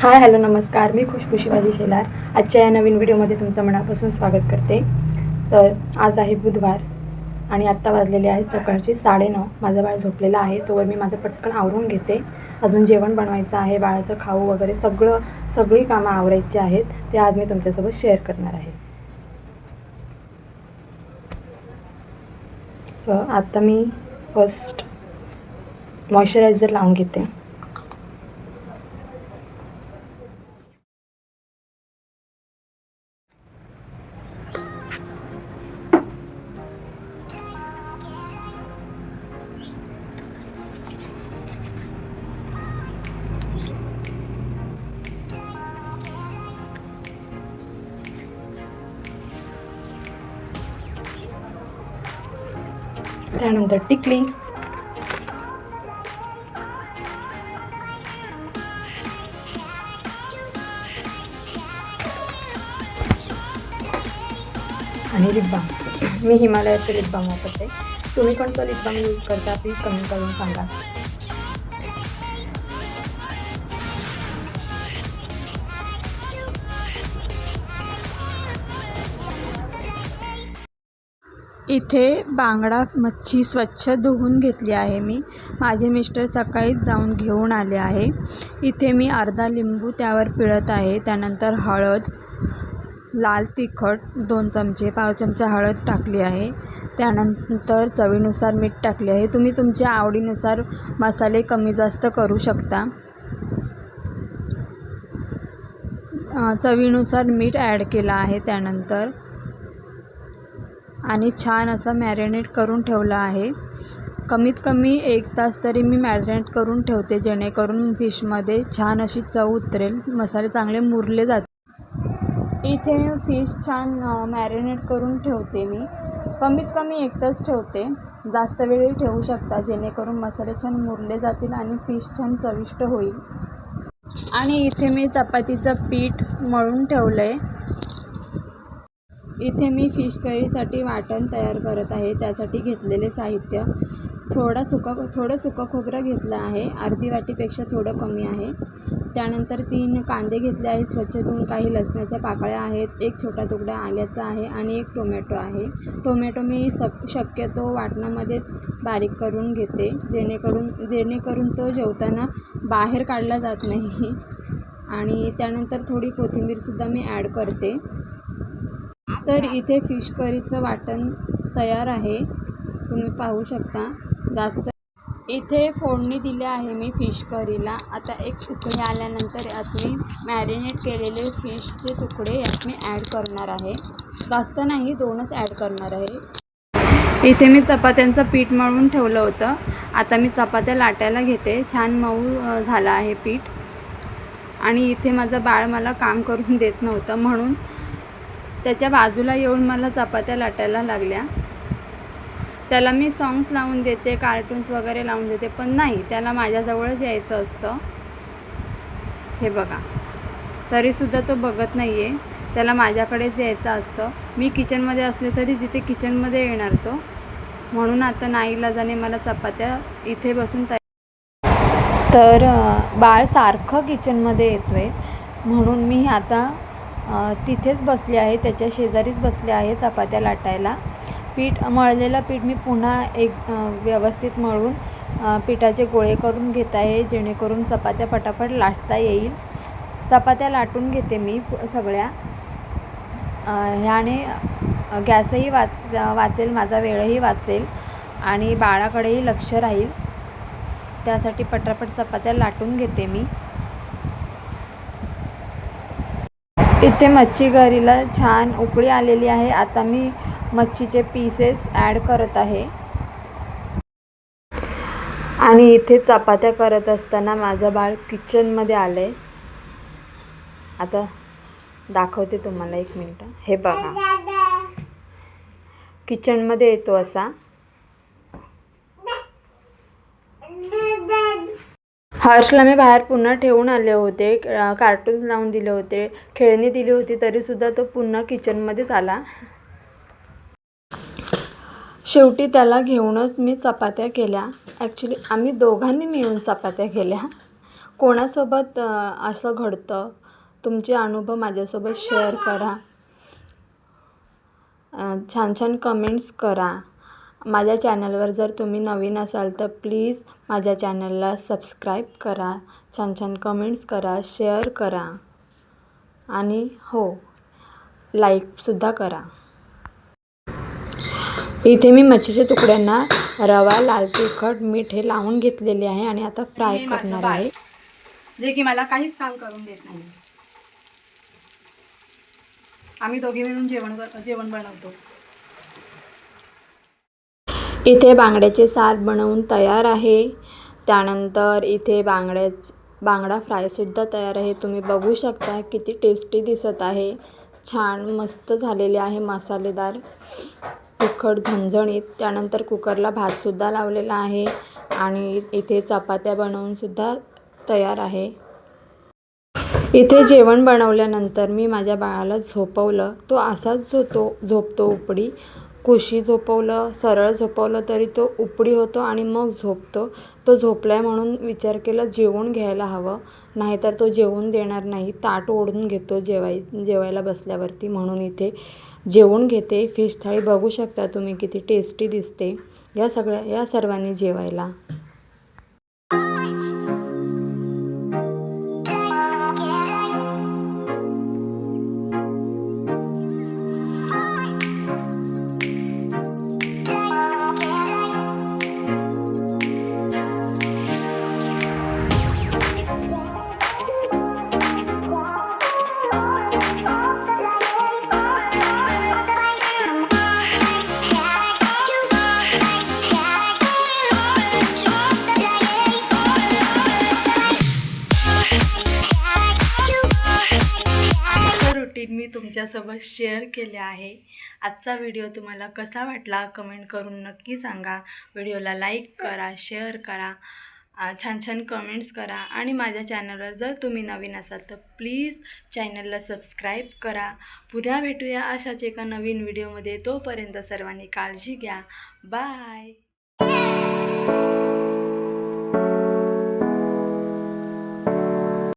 Hi hello नमस्कार. मी खुशखुशीवादी शेलार. आजच्या या नवीन व्हिडिओमध्ये तुमचं मनापासून स्वागत करते. तर आज आहे बुधवार आणि आत्ता वाजलेले आहेत सकाळचे साडेनऊ. माझं बाळ झोपलेलं आहे. तोवर मी माझं पटकन आवरून घेते. अजून जेवण बनवायचं आहे. बाळाचं खाऊ वगैरे सगळं सगळी कामं आवरायची आहेत. ते आज मी तुमच्यासोबत शेअर करणार आहे. सो आत्ता मी फर्स्ट मॉइश्चरायझर लावून घेते. त्यानंतर टिकली. आणि लिप मी हिमालयाचे लिप वापरते. तुम्ही कोणतं लिप बाम यूज करता प्लीज कमेंट करून सांगा. इथे बांगडा मच्छी स्वच्छ धुवून घेतली आहे मी. माझे मिस्टर सकाळीच जाऊन घेऊन आले आहे. इथे मी अर्धा लिंबू त्यावर पिळत आहे. त्यानंतर हळद लाल तिखट दोन चमचे पाव चमचा हळद टाकली आहे. त्यानंतर चवीनुसार मीठ टाकले आहे. तुम्ही तुमच्या आवडीनुसार मसाले कमी जास्त करू शकता. चवीनुसार मीठ ॲड केलं आहे. त्यानंतर आणि छान असा मॅरिनेट करून ठेवला आहे. कमीत कमी एक तास तरी मी मॅरिनेट करून ठेवते जेणेकरून फिशमध्ये छान अशी चव उतरेल मसाले चांगले मुरले जाते इथे फिश छान मॅरिनेट करून ठेवते मी. कमीत कमी एक तास ठेवते. जास्त वेळी ठेवू शकता जेणेकरून मसाले छान मुरले जातील आणि फिश छान चविष्ट होईल. आणि इथे मी चपातीचं पीठ मळून ठेवलं आहे इथे मी फिश करीसाठी वाटण तयार करत आहे. त्यासाठी घेतलेले साहित्य थोडा सुका थोडं सुकं खोबरं घेतलं आहे. अर्धी वाटीपेक्षा थोडं कमी आहे. त्यानंतर तीन कांदे घेतले आहेत. स्वच्छ धुवून काही लसणाच्या पाकळ्या आहेत. एक छोटा तुकडा आल्याचा आहे आणि एक टोमॅटो आहे. टोमॅटो मी सक शक्यतो वाटणामध्येच बारीक करून घेते. जेणेकरून जेणेकरून तो जेवताना बाहेर काढला जात नाही. आणि त्यानंतर थोडी कोथिंबीरसुद्धा मी ॲड करते. तर इथे फिश करीचं वाटण तयार आहे. तुम्ही पाहू शकता. जास्त इथे फोडणी दिली आहे मी फिश करीला. आता एक तुकडे आल्यानंतर यात मी मॅरिनेट केलेले फिशचे तुकडे यात मी ॲड करणार आहे. जास्त नाही दोनच ॲड करणार आहे. इथे मी चपात्यांचं पीठ मळून ठेवलं होतं. आता मी चपात्या लाटायला घेते. छान मऊ झालं आहे पीठ. आणि इथे माझं बाळ मला काम करून देत नव्हतं म्हणून त्याच्या बाजूला येऊन मला चपात्या लाटायला लागल्या. त्याला मी सॉंग्स लावून देते कार्टून्स वगैरे लावून देते पण नाही त्याला माझ्याजवळच यायचं असतं. हे बघा. तरीसुद्धा तो बघत नाही आहे त्याला माझ्याकडेच यायचं असतं. मी किचनमध्ये असले तरी तिथे किचनमध्ये येणार तो. म्हणून आता नाईलाजाने मला चपात्या इथे बसून तयार तर बाळ सारखं किचनमध्ये येतो आहे म्हणून मी आता तिथेच बसले आहे त्याच्या शेजारीच बसले आहे चपात्या लाटायला. पीठ मळलेलं पीठ मी पुन्हा एक व्यवस्थित मळून पिठाचे गोळे करून घेत आहे जेणेकरून चपात्या पटापट लाटता येईल. चपात्या लाटून घेते मी सगळ्या. ह्याने गॅसही वाच वाचेल माझा वेळही वाचेल आणि बाळाकडेही लक्ष राहील. त्यासाठी पटापट चपात्या लाटून घेते मी. इथे मच्छी गरीला छान उकळी आलेली आहे. आता मी मच्छीचे पीसेस ॲड करत आहे. आणि इथे चपात्या करत असताना माझं बाळ किचनमध्ये आलं आहे आता दाखवते तुम्हाला एक मिनटं. हे बघा. किचनमध्ये येतो असा. हर्षला मी बाहेर पुन्हा ठेवून आले होते कार्टून लावून दिले होते खेळणी दिली होती तरीसुद्धा तो पुन्हा किचनमध्येच आला. शेवटी त्याला घेऊनच मी चपात्या केल्या. ॲक्च्युली आम्ही दोघांनी मिळून चपात्या केल्या. कोणासोबत असं घडतं तुमचे अनुभव माझ्यासोबत शेअर करा. छान छान कमेंट्स करा. माझ्या चॅनलवर जर तुम्ही नवीन असाल तर प्लीज माझ्या चॅनलला सबस्क्राईब करा छान छान कमेंट्स करा शेअर करा आणि हो लाईकसुद्धा करा. इथे मी मच्छीच्या तुकड्यांना रवा लाल तिखट मीठ हे लावून घेतलेले आहे आणि आता फ्राय करणार. आहे. जे की मला काहीच काम करून देत नाही. आम्ही दोघे मिळून जेवण जेवण बनवतो. इथे बांगड्याचे सार बनवून तयार आहे. त्यानंतर इथे बांगड्या बांगडा फ्रायसुद्धा तयार आहे. तुम्ही बघू शकता किती टेस्टी दिसत आहे. छान मस्त झालेले आहे मसालेदार तिखट झणझणीत. त्यानंतर कुकरला भातसुद्धा लावलेला आहे आणि इथे चपात्या बनवूनसुद्धा तयार आहे. इथे जेवण बनवल्यानंतर मी माझ्या बाळाला झोपवलं. तो असाच झोतो झोपतो उपडी. कुशी झोपवलं सरळ झोपवलं तरी तो उपडी होतो आणि मग झोपतो. तो झोपलाय म्हणून विचार केला जेवून घ्यायला हवं. नाहीतर तो जेवून देणार नाही. ताट ओढून घेतो जेवाय जेवायला बसल्यावरती म्हणून इथे. जेवून घेते फिश थाळी बघू शकता तुम्ही किती टेस्टी दिसते. या सगळ्या या सर्वांनी जेवायला. मी तुमच्यासोबत शेअर केले आहे. आजचा व्हिडिओ तुम्हाला कसा वाटला कमेंट करून नक्की सांगा. व्हिडिओला लाईक करा शेअर करा छान छान कमेंट्स करा आणि माझ्या चॅनलवर जर तुम्ही नवीन असाल तर प्लीज चॅनलला सबस्क्राईब करा. पुन्हा भेटूया अशाच एका नवीन व्हिडिओमध्ये तोपर्यंत सर्वांनी काळजी घ्या. बाय